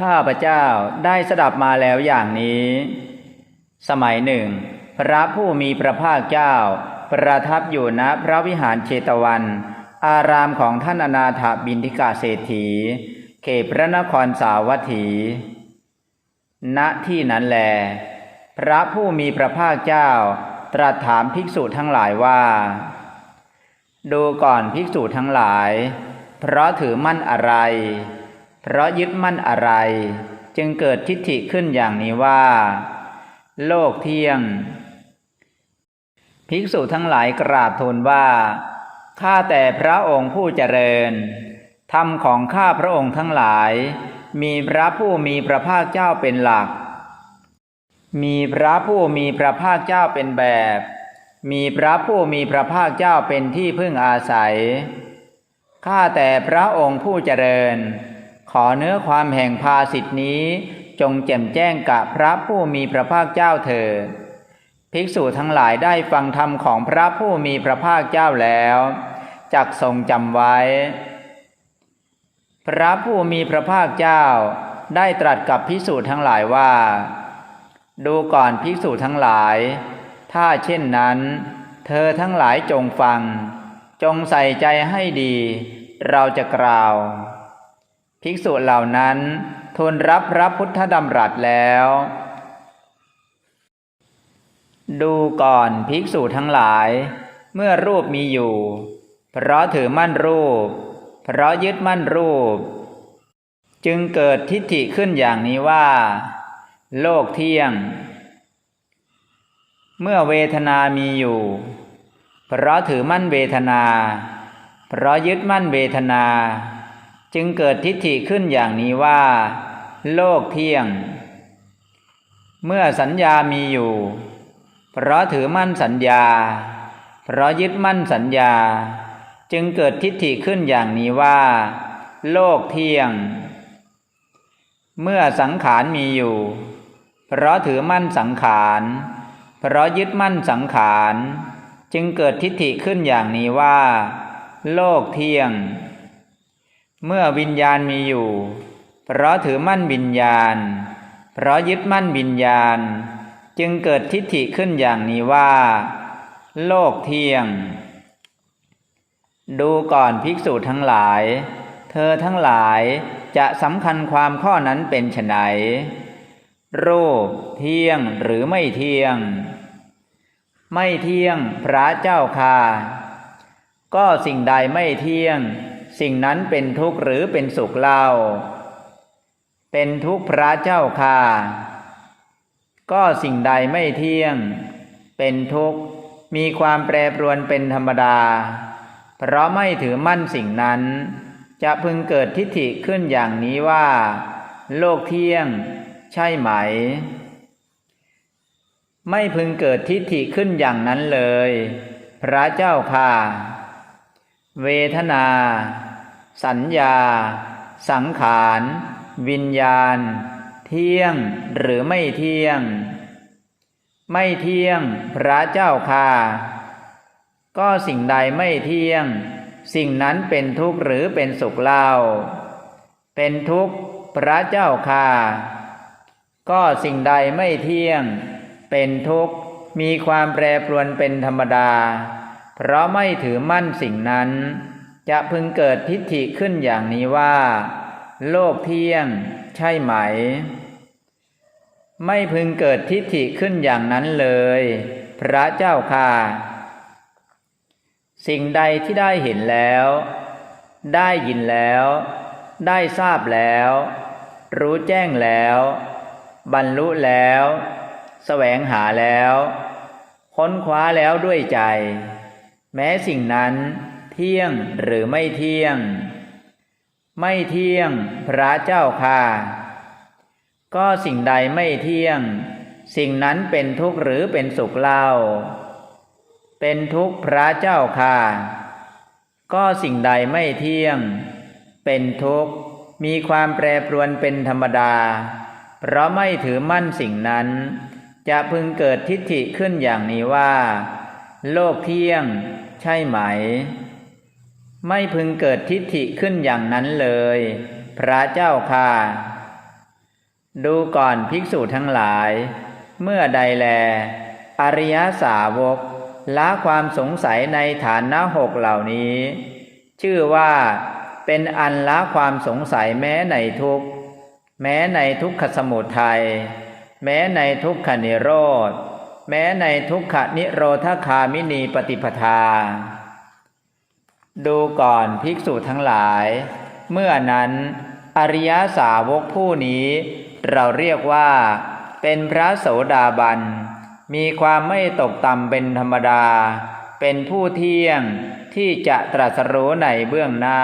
ข้าพเจ้าได้สดับมาแล้วอย่างนี้ สมัยหนึ่ง พระผู้มีพระภาคเจ้า ประทับอยู่ณพระวิหารเชตวัน อารามของท่านอนาถบินทิกาเศรษฐี เขตพระนครสาวัตถี ณที่นั้นแล พระผู้มีพระภาคเจ้า ตรัสถามภิกษุทั้งหลายว่า ดูก่อนภิกษุทั้งหลาย เพราะถือมั่นอะไร เพราะยึดมั่นอะไร จึงเกิดทิฏฐิขึ้นอย่างนี้ว่า โลกเที่ยง ภิกษุทั้งหลายกราบทูลว่าข้าแต่พระองค์ผู้เจริญ ธรรมของข้าพระองค์ทั้งหลาย มีพระผู้มีพระภาคเจ้าเป็นหลัก มีพระผู้มีพระภาคเจ้าเป็นแบบ มีพระผู้มีพระภาคเจ้าเป็นที่พึ่งอาศัย ข้าแต่พระองค์ผู้เจริญ อเนื้อความแห่งภาสิทธินี้ จงแจ่มแจ้งกับพระผู้มีพระภาคเจ้าเถิดภิกษุทั้งหลายได้ฟังธรรมของพระผู้มีพระภาคเจ้าแล้วจักทรงจำไว้ พระผู้มีพระภาคเจ้าได้ตรัสกับภิกษุทั้งหลายว่า ดูก่อนภิกษุทั้งหลาย ถ้าเช่นนั้น เธอทั้งหลายจงฟัง จงใส่ใจให้ดี เราจะกล่าว ภิกษุเหล่านั้นทูลรับพระพุทธดำรัสแล้ว ดูก่อนภิกษุทั้งหลาย เมื่อรูปมีอยู่ เพราะถือมั่นรูป เพราะยึดมั่นรูป จึงเกิดทิฏฐิขึ้นอย่างนี้ว่า โลกเที่ยง เมื่อเวทนามีอยู่ เพราะถือมั่นเวทนา เพราะยึดมั่นเวทนา จึงเกิดทิฏฐิขึ้นอย่างนี้ว่า โลกเที่ยง เมื่อสัญญามีอยู่ เพราะถือมั่นสัญญา เพราะยึดมั่นสัญญา จึงเกิดทิฏฐิขึ้นอย่างนี้ว่า โลกเที่ยง เมื่อสังขารมีอยู่ เพราะถือมั่นสังขารเพราะยึดมั่นสังขาร จึงเกิดทิฏฐิขึ้นอย่างนี้ว่า โลกเที่ยง เมื่อวิญญาณมีอยู่ เพราะถือมั่นวิญญาณ เพราะยึดมั่นวิญญาณ จึงเกิดทิฏฐิขึ้นอย่างนี้ว่า โลกเที่ยง ดูก่อนภิกษุทั้งหลาย เธอทั้งหลายจะสำคัญความข้อนั้นเป็นไฉนรูปเที่ยงหรือไม่เที่ยง ไม่เที่ยงพระเจ้าค่ะ ก็สิ่งใดไม่เที่ยง สิ่งนั้นเป็นทุกข์หรือเป็นสุขเล่า เป็นทุกข์พระเจ้าค่ะ ก็สิ่งใดไม่เที่ยง เป็นทุกข์ มีความแปรปรวนเป็นธรรมดา เพราะไม่ถือมั่นสิ่งนั้น จะพึงเกิดทิฏฐิขึ้นอย่างนี้ว่า โลกเที่ยง ใช่ไหม ไม่พึงเกิดทิฏฐิขึ้นอย่างนั้นเลย พระเจ้าค่ะเวทนา สัญญา สังขาร วิญญาณ เที่ยงหรือไม่เที่ยง ไม่เที่ยงพระเจ้าค่ะก็สิ่งใดไม่เที่ยง สิ่งนั้นเป็นทุกข์หรือเป็นสุขเล่า เป็นทุกข์พระเจ้าค่ะก็สิ่งใดไม่เที่ยง เป็นทุกข์มีความแปรปรวนเป็นธรรมดา เพราะไม่ถือมั่นสิ่งนั้น จะพึงเกิดทิฏฐิขึ้นอย่างนี้ว่า โลกเที่ยงใช่ไหม ไม่พึงเกิดทิฏฐิขึ้นอย่างนั้นเลย พระเจ้าค่ะ สิ่งใดที่ได้เห็นแล้ว ได้ยินแล้ว ได้ทราบแล้ว รู้แจ้งแล้ว บรรลุแล้วแสวงหาแล้ว ค้นคว้าแล้วด้วยใจ แม้สิ่งนั้น เที่ยงหรือไม่เที่ยง ไม่เที่ยงพระเจ้าค่ะ ก็สิ่งใดไม่เที่ยง สิ่งนั้นเป็นทุกข์หรือเป็นสุขเล่า เป็นทุกข์พระเจ้าค่ะ ก็สิ่งใดไม่เที่ยง เป็นทุกข์มีความแปรปรวนเป็นธรรมดา เพราะไม่ถือมั่นสิ่งนั้น จะพึงเกิดทิฏฐิขึ้นอย่างนี้ว่า โลกเที่ยงใช่ไหม ไม่พึงเกิดทิฏฐิขึ้นอย่างนั้นเลย พระเจ้าค่ะ ดูก่อนภิกษุทั้งหลาย เมื่อใดแล อริยสาวกละความสงสัยในฐานะหกเหล่านี้ ชื่อว่าเป็นอันละความสงสัยแม้ในทุกข์แม้ในทุกขสมุทัยแม้ในทุกขนิโรธ แม้ในทุกขนิโรธคามินีปฏิปทา ดูก่อนภิกษุทั้งหลาย เมื่อนั้น อริยสาวกผู้นี้ เราเรียกว่า เป็นพระโสดาบัน มีความไม่ตกต่ำเป็นธรรมดา เป็นผู้เที่ยงที่จะตรัสรู้ในเบื้องหน้า